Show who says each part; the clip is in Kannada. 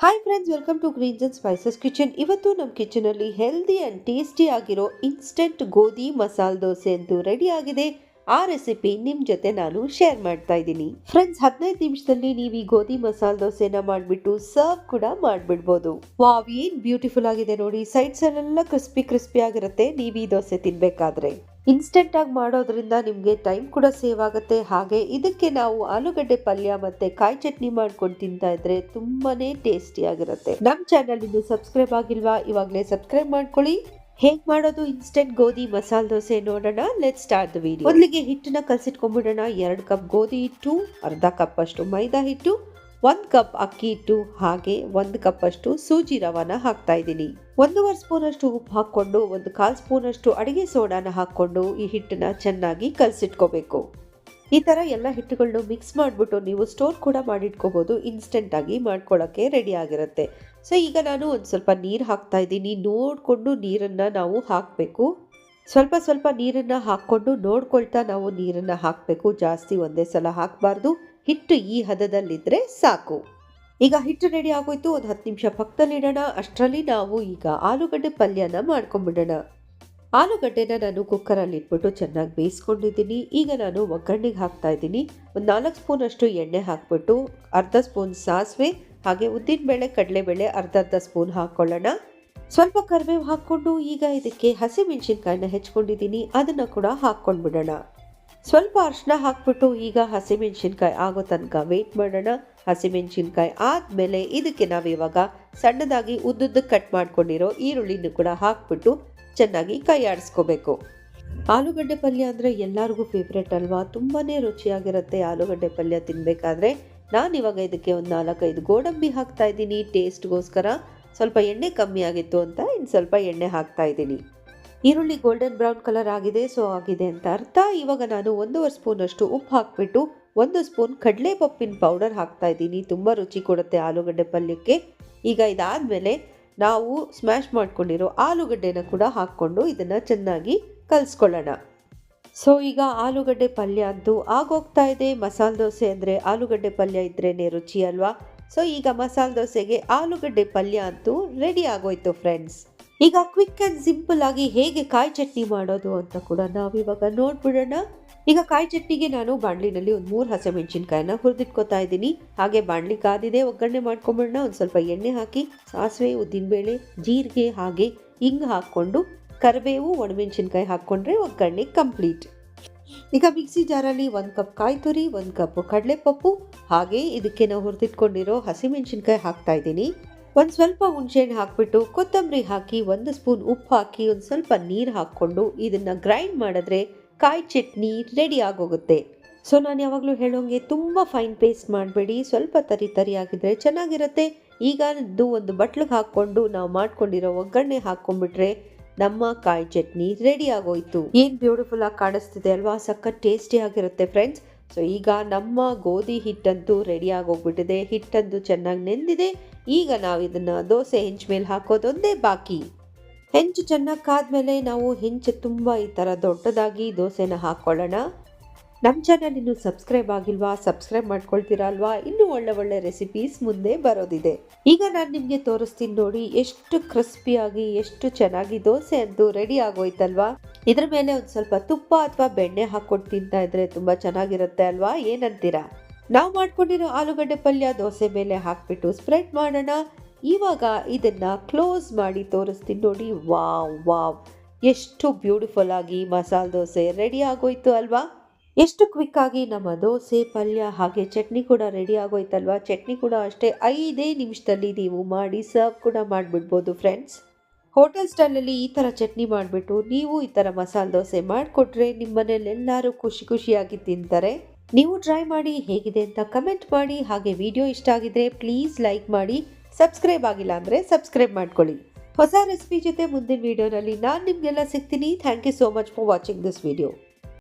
Speaker 1: Hi friends welcome to greens and spices kitchen ಇವತ್ತು ನಮ್ಮ ಕಿಚನಲ್ಲಿ ಹೆಲ್ದಿ ಆ್ಯಂಡ್ ಟೇಸ್ಟಿ ಆಗಿರೋ ಇನ್ಸ್ಟೆಂಟ್ ಗೋಧಿ ಮಸಾಲೆ ದೋಸೆ ಅಂತೂ ರೆಡಿ ಆಗಿದೆ. ಆ ರೆಸಿಪಿ ನಿಮ್ಮ ಜೊತೆ ನಾನು ಶೇರ್ ಮಾಡ್ತಾ ಇದ್ದೀನಿ. ಫ್ರೆಂಡ್ಸ್ ಹದಿನೈದು ನಿಮಿಷದಲ್ಲಿ ನೀವು ಈ ಗೋಧಿ ಮಸಾಲೆ ದೋಸೆನ ಮಾಡಿಬಿಟ್ಟು ಸರ್ವ್ ಕೂಡ ಮಾಡಿಬಿಡ್ಬೋದು. ವಾವ್ ಏನ್ ಬ್ಯೂಟಿಫುಲ್ ಆಗಿದೆ ನೋಡಿ. ಸೈಡ್ಸ್ ಎಲ್ಲ ಕ್ರಿಸ್ಪಿ ಕ್ರಿಸ್ಪಿ ಆಗಿರುತ್ತೆ. ನೀವು ಈ ದೋಸೆ ತಿನ್ಬೇಕಾದ್ರೆ. ಇನ್ಸ್ಟೆಂಟ್ ಆಗಿ ಮಾಡೋದ್ರಿಂದ ನಿಮಗೆ ಟೈಮ್ ಕೂಡ ಸೇವ್ ಆಗುತ್ತೆ. ಹಾಗೆ ಇದಕ್ಕೆ ನಾವು ಆಲೂಗಡ್ಡೆ ಪಲ್ಯ ಮತ್ತೆ ಕಾಯಿ ಚಟ್ನಿ ಮಾಡ್ಕೊಂಡು ತಿಂತಾ ಇದ್ರೆ ತುಂಬಾನೇ ಟೇಸ್ಟಿ ಆಗಿರುತ್ತೆ. ನಮ್ಮ ಚಾನಲ್ ಇನ್ನು ಸಬ್ಸ್ಕ್ರೈಬ್ ಆಗಿಲ್ವಾ? ಇವಾಗಲೇ ಸಬ್ಸ್ಕ್ರೈಬ್ ಮಾಡ್ಕೊಳ್ಳಿ. ಹೇಗ್ ಮಾಡೋದು? ಇನ್ಸ್ಟೆಂಟ್ ಗೋಧಿ, ಮಸಾಲ ದೋಸೆ ನೋಡೋಣ. ಲೆಟ್ ಸ್ಟಾರ್ಟ್ ದ ವಿಡಿಯೋ ಮೊದಲಿಗೆ ಹಿಟ್ಟನ್ನ ಕಲಸಿಟ್ಕೊಂಡ್ಬಿಡೋಣ. ಎರಡು ಕಪ್ ಗೋಧಿ ಹಿಟ್ಟು, ಅರ್ಧ ಕಪ್ ಅಷ್ಟು ಮೈದಾ ಹಿಟ್ಟು, ಒಂದು ಕಪ್ ಅಕ್ಕಿ ಹಿಟ್ಟು, ಹಾಗೆ ಒಂದು ಕಪ್ ಅಷ್ಟು ಸೂಜಿ ರವಾನ ಹಾಕ್ತಾ ಇದ್ದೀನಿ. ಒಂದೂವರೆ ಸ್ಪೂನ್ ಅಷ್ಟು ಉಪ್ಪು ಹಾಕ್ಕೊಂಡು, ಒಂದು ಕಾಲು ಸ್ಪೂನ್ ಅಷ್ಟು ಅಡಿಗೆ ಸೋಡಾನ ಹಾಕ್ಕೊಂಡು ಈ ಹಿಟ್ಟನ್ನ ಚೆನ್ನಾಗಿ ಕಲಸಿಟ್ಕೋಬೇಕು. ಈ ಥರ ಎಲ್ಲ ಹಿಟ್ಟುಗಳನ್ನ ಮಿಕ್ಸ್ ಮಾಡಿಬಿಟ್ಟು ನೀವು ಸ್ಟೋರ್ ಕೂಡ ಮಾಡಿಟ್ಕೋಬೋದು ಇನ್ಸ್ಟೆಂಟಾಗಿ ಮಾಡ್ಕೊಳ್ಳೋಕ್ಕೆ ರೆಡಿ ಆಗಿರುತ್ತೆ. ಸೊ ಈಗ ನಾನು ಒಂದು ಸ್ವಲ್ಪ ನೀರು ಹಾಕ್ತಾ ಇದ್ದೀನಿ. ನೋಡಿಕೊಂಡು ನೀರನ್ನು ನಾವು ಹಾಕಬೇಕು. ಸ್ವಲ್ಪ ಸ್ವಲ್ಪ ನೀರನ್ನು ಹಾಕ್ಕೊಂಡು ನೋಡ್ಕೊಳ್ತಾ ನಾವು ನೀರನ್ನು ಹಾಕಬೇಕು. ಜಾಸ್ತಿ ಒಂದೇ ಸಲ ಹಾಕಬಾರ್ದು. ಹಿಟ್ಟು ಈ ಹದದಲ್ಲಿದ್ದರೆ ಸಾಕು. ಈಗ ಹಿಟ್ಟು ರೆಡಿ ಆಗೋಯ್ತು. ಒಂದು ಹತ್ತು ನಿಮಿಷ ಪಕ್ಕದಲ್ಲಿಡೋಣ ಅಷ್ಟರಲ್ಲಿ ನಾವು ಈಗ ಆಲೂಗಡ್ಡೆ ಪಲ್ಯನ ಮಾಡ್ಕೊಂಬಿಡೋಣ. ಆಲೂಗಡ್ಡೆನ ನಾನು ಕುಕ್ಕರಲ್ಲಿ ಇಟ್ಬಿಟ್ಟು ಚೆನ್ನಾಗಿ ಬೇಯಿಸ್ಕೊಂಡಿದ್ದೀನಿ. ಈಗ ನಾನು ಒಗ್ಗರಣೆಗೆ ಹಾಕ್ತಾ ಇದ್ದೀನಿ. ಒಂದು ನಾಲ್ಕು ಸ್ಪೂನ್ ಅಷ್ಟು ಎಣ್ಣೆ ಹಾಕ್ಬಿಟ್ಟು ಅರ್ಧ ಸ್ಪೂನ್ ಸಾಸಿವೆ, ಹಾಗೆ ಉದ್ದಿನಬೇಳೆ ಕಡಲೆಬೇಳೆ ಅರ್ಧ ಅರ್ಧ ಸ್ಪೂನ್ ಹಾಕ್ಕೊಳ್ಳೋಣ ಸ್ವಲ್ಪ ಕರಿಬೇವು ಹಾಕ್ಕೊಂಡು ಈಗ ಇದಕ್ಕೆ ಹಸಿಮೆಣಸಿನ್ಕಾಯಿನ ಹೆಚ್ಕೊಂಡಿದ್ದೀನಿ. ಅದನ್ನು ಕೂಡ ಹಾಕ್ಕೊಂಡ್ಬಿಡೋಣ. ಸ್ವಲ್ಪ ಅರಿಶಿನ ಹಾಕ್ಬಿಟ್ಟು ಈಗ ಹಸಿಮೆಣಸಿನ್ಕಾಯಿ ಆಗೋ ತನಕ ವೆಯ್ಟ್ ಮಾಡೋಣ. ಹಸಿಮೆಣಸಿನ್ಕಾಯಿ ಆದಮೇಲೆ ಇದಕ್ಕೆ ನಾವಿವಾಗ ಸಣ್ಣದಾಗಿ ಉದ್ದುದ್ದಕ್ಕೆ ಕಟ್ ಮಾಡ್ಕೊಂಡಿರೋ ಈರುಳ್ಳಿನೂ ಕೂಡ ಹಾಕ್ಬಿಟ್ಟು ಚೆನ್ನಾಗಿ ಕೈ ಆಡಿಸ್ಕೋಬೇಕು. ಆಲೂಗಡ್ಡೆ ಪಲ್ಯ ಅಂದರೆ ಎಲ್ಲರಿಗೂ ಫೇವ್ರೇಟ್ ಅಲ್ವಾ? ತುಂಬಾ ರುಚಿಯಾಗಿರುತ್ತೆ ಆಲೂಗಡ್ಡೆ ಪಲ್ಯ ತಿನ್ನಬೇಕಾದ್ರೆ ನಾನು ಇವಾಗ ಇದಕ್ಕೆ ಒಂದು ನಾಲ್ಕೈದು ಗೋಡಂಬಿ ಹಾಕ್ತಾ ಇದ್ದೀನಿ. ಟೇಸ್ಟ್ಗೋಸ್ಕರ ಸ್ವಲ್ಪ ಎಣ್ಣೆ ಕಮ್ಮಿ ಆಗಿತ್ತು ಅಂತ ಇನ್ನು ಸ್ವಲ್ಪ ಎಣ್ಣೆ ಹಾಕ್ತಾ ಇದ್ದೀನಿ. ಈರುಳ್ಳಿ ಗೋಲ್ಡನ್ ಬ್ರೌನ್ ಕಲರ್ ಆಗಿದೆ ಸೊ ಆಗಿದೆ ಅಂತ ಅರ್ಥ. ಇವಾಗ ನಾನು ಒಂದೂವರೆ ಸ್ಪೂನ್ ಅಷ್ಟು ಉಪ್ಪು ಹಾಕಿಬಿಟ್ಟು ಒಂದು ಸ್ಪೂನ್ ಕಡಲೆ ಪಪ್ಪಿನ ಪೌಡರ್ ಹಾಕ್ತಾ ಇದ್ದೀನಿ. ತುಂಬ ರುಚಿ ಕೊಡುತ್ತೆ ಆಲೂಗಡ್ಡೆ ಪಲ್ಯಕ್ಕೆ. ಈಗ ಇದಾದಮೇಲೆ ನಾವು ಸ್ಮ್ಯಾಶ್ ಮಾಡಿಕೊಂಡಿರೋ ಆಲೂಗಡ್ಡೆನ ಕೂಡ ಹಾಕ್ಕೊಂಡು ಇದನ್ನು ಚೆನ್ನಾಗಿ ಕಲಿಸ್ಕೊಳ್ಳೋಣ. ಸೊ ಈಗ ಆಲೂಗಡ್ಡೆ ಪಲ್ಯ ಅಂತೂ ಆಗೋಗ್ತಾ ಇದೆ. ಮಸಾಲ ದೋಸೆ ಅಂದರೆ ಆಲೂಗಡ್ಡೆ ಪಲ್ಯ ಇದ್ರೇ ರುಚಿ ಅಲ್ವಾ? ಸೊ ಈಗ ಮಸಾಲೆ ದೋಸೆಗೆ ಆಲೂಗಡ್ಡೆ ಪಲ್ಯ ಅಂತೂ ರೆಡಿ ಆಗೋಯ್ತು ಫ್ರೆಂಡ್ಸ್ ಈಗ ಕ್ವಿಕ್ ಆ್ಯಂಡ್ ಸಿಂಪಲ್ ಆಗಿ ಹೇಗೆ ಕಾಯಿ ಚಟ್ನಿ ಮಾಡೋದು ಅಂತ ಕೂಡ ನಾವಿವಾಗ ನೋಡ್ಬಿಡೋಣ. ಈಗ ಕಾಯಿ ಚಟ್ನಿಗೆ ನಾನು ಬಾಣಲಿನಲ್ಲಿ ಒಂದು ಮೂರು ಹಸಿಮೆಣಸಿನ್ಕಾಯಿನ ಹುರಿದಿಟ್ಕೋತಾ ಇದ್ದೀನಿ. ಹಾಗೆ ಬಾಣಲಿ ಕಾದಿದೆ, ಒಗ್ಗರಣೆ ಮಾಡ್ಕೊಂಬಿಡೋಣ ಒಂದು ಸ್ವಲ್ಪ ಎಣ್ಣೆ ಹಾಕಿ, ಸಾಸಿವೆ, ಉದ್ದಿನಬೇಳೆ, ಜೀರಿಗೆ ಹಾಗೆ ಹಿಂಗೆ ಹಾಕ್ಕೊಂಡು ಕರಿಬೇವು, ಒಣಮೆಣಸಿನ್ಕಾಯಿ ಹಾಕ್ಕೊಂಡ್ರೆ ಒಗ್ಗರಣೆ ಕಂಪ್ಲೀಟ್ ಈಗ ಮಿಕ್ಸಿ ಜಾರಲ್ಲಿ ಒಂದು ಕಪ್ ಕಾಯಿ ತುರಿ, ಒಂದು ಕಪ್ ಕಡಲೆಪಪ್ಪು. ಹಾಗೆ ಇದಕ್ಕೆ ನಾವು ಹುರಿದಿಟ್ಕೊಂಡಿರೋ ಹಸಿಮೆಣಸಿನ್ಕಾಯಿ ಹಾಕ್ತಾ ಇದ್ದೀನಿ. ಒಂದು ಸ್ವಲ್ಪ ಹುಣಸೆಹಣ್ಣು ಹಾಕ್ಬಿಟ್ಟು ಕೊತ್ತಂಬರಿ ಹಾಕಿ, ಒಂದು ಸ್ಪೂನ್ ಉಪ್ಪು ಹಾಕಿ, ಒಂದು ಸ್ವಲ್ಪ ನೀರು ಹಾಕ್ಕೊಂಡು ಇದನ್ನು ಗ್ರೈಂಡ್ ಮಾಡಿದ್ರೆ ಕಾಯಿ ಚಟ್ನಿ ರೆಡಿ ಆಗೋಗುತ್ತೆ. ಸೊ, ನಾನು ಯಾವಾಗಲೂ ಹೇಳೋಂಗೆ ತುಂಬ ಫೈನ್ ಪೇಸ್ಟ್ ಮಾಡಬೇಡಿ. ಸ್ವಲ್ಪ ತರಿ ತರಿ ಆಗಿದ್ರೆ ಚೆನ್ನಾಗಿರುತ್ತೆ. ಈಗ ಇದು ಒಂದು ಬಟ್ಲಿಗೆ ಹಾಕ್ಕೊಂಡು ನಾವು ಮಾಡ್ಕೊಂಡಿರೋ ಒಗ್ಗರಣೆ ಹಾಕ್ಕೊಂಡ್ಬಿಟ್ರೆ ನಮ್ಮ ಕಾಯಿ ಚಟ್ನಿ ರೆಡಿ ಆಗೋಯ್ತು. ಏನು ಬ್ಯೂಟಿಫುಲ್ ಆಗಿ ಕಾಣಿಸ್ತಿದೆ ಅಲ್ವಾ? ಸಖತ್ ಟೇಸ್ಟಿ ಆಗಿರುತ್ತೆ ಫ್ರೆಂಡ್ಸ್. ಸೊ ಈಗ ನಮ್ಮ ಗೋಧಿ ಹಿಟ್ಟಂತೂ ರೆಡಿಯಾಗಿ ಹೋಗ್ಬಿಟ್ಟಿದೆ ಹಿಟ್ಟಂತೂ ಚೆನ್ನಾಗಿ ನೆಂದಿದೆ. ಈಗ ನಾವು ಇದನ್ನು ದೋಸೆ ಹೆಂಚು ಮೇಲೆ ಹಾಕೋದೊಂದೇ ಬಾಕಿ. ಹೆಂಚು ಚೆನ್ನಾಗಿ ಕಾದ್ಮೇಲೆ ನಾವು ಹೆಂಚು ತುಂಬ ಈ ಥರ ದೊಡ್ಡದಾಗಿ ದೋಸೆನ ಹಾಕ್ಕೊಳ್ಳೋಣ ನಮ್ಮ ಚಾನಲ್ ಇನ್ನೂ ಸಬ್ಸ್ಕ್ರೈಬ್ ಆಗಿಲ್ವಾ ಸಬ್ಸ್ಕ್ರೈಬ್ ಮಾಡ್ಕೊಳ್ತೀರಾ ಅಲ್ವಾ ಇನ್ನೂ ಒಳ್ಳೆ ಒಳ್ಳೆ ರೆಸಿಪೀಸ್ ಮುಂದೆ ಬರೋದಿದೆ. ಈಗ ನಾನು ನಿಮಗೆ ತೋರಿಸ್ತೀನಿ ನೋಡಿ, ಎಷ್ಟು ಕ್ರಿಸ್ಪಿಯಾಗಿ ಎಷ್ಟು ಚೆನ್ನಾಗಿ ದೋಸೆ ಅಂತೂ ರೆಡಿ ಆಗೋಯ್ತಲ್ವಾ? ಇದ್ರ ಮೇಲೆ ಒಂದು ಸ್ವಲ್ಪ ತುಪ್ಪ ಅಥವಾ ಬೆಣ್ಣೆ ಹಾಕ್ಕೊಂಡು ತಿಂತಾ ಇದ್ರೆ ತುಂಬ ಚೆನ್ನಾಗಿರುತ್ತೆ ಅಲ್ವಾ? ಏನಂತೀರಾ? ನಾವು ಮಾಡ್ಕೊಂಡಿರೋ ಆಲೂಗಡ್ಡೆ ಪಲ್ಯ ದೋಸೆ ಮೇಲೆ ಹಾಕ್ಬಿಟ್ಟು ಸ್ಪ್ರೆಡ್ ಮಾಡೋಣ. ಇವಾಗ ಇದನ್ನ ಕ್ಲೋಸ್ ಮಾಡಿ ತೋರಿಸ್ತೀನಿ ನೋಡಿ. Wow wow. ಎಷ್ಟು ಬ್ಯೂಟಿಫುಲ್ ಆಗಿ ಮಸಾಲೆ ದೋಸೆ ರೆಡಿ ಆಗೋಯ್ತು ಅಲ್ವಾ? ಎಷ್ಟು ಕ್ವಿಕ್ ಆಗಿ ನಮ್ಮ ದೋಸೆ, ಪಲ್ಯ ಹಾಗೆ ಚಟ್ನಿ ಕೂಡ ರೆಡಿ ಆಗೋಯ್ತಲ್ವಾ? ಚಟ್ನಿ ಕೂಡ ಅಷ್ಟೇ ಐದೇ ನಿಮಿಷದಲ್ಲಿ ನೀವು ಮಾಡಿ ಸರ್ವ್ ಕೂಡ ಮಾಡಿಬಿಡ್ಬೋದು ಫ್ರೆಂಡ್ಸ್ ಹೋಟೆಲ್ ಸ್ಟೈಲಲ್ಲಿ ಈ ಥರ ಚಟ್ನಿ ಮಾಡಿಬಿಟ್ಟು ನೀವು ಈ ಥರ ಮಸಾಲೆ ದೋಸೆ ಮಾಡಿಕೊಟ್ರೆ ನಿಮ್ಮ ಮನೇಲೆಲ್ಲರೂ ಖುಷಿ ಖುಷಿಯಾಗಿ ತಿಂತಾರೆ. ನೀವು ಟ್ರೈ ಮಾಡಿ ಹೇಗಿದೆ ಅಂತ ಕಮೆಂಟ್ ಮಾಡಿ, ಹಾಗೆ ವಿಡಿಯೋ ಇಷ್ಟ ಆಗಿದ್ರೆ ಪ್ಲೀಸ್ ಲೈಕ್ ಮಾಡಿ ಸಬ್ಸ್ಕ್ರೈಬ್ ಆಗಿಲ್ಲ ಅಂದರೆ ಸಬ್ಸ್ಕ್ರೈಬ್ ಮಾಡ್ಕೊಳ್ಳಿ. ಹೊಸ ರೆಸಿಪಿ ಜೊತೆ ಮುಂದಿನ ವಿಡಿಯೋನಲ್ಲಿ ನಾನು ನಿಮಗೆಲ್ಲ ಸಿಗ್ತೀನಿ. Thank you so much for watching this video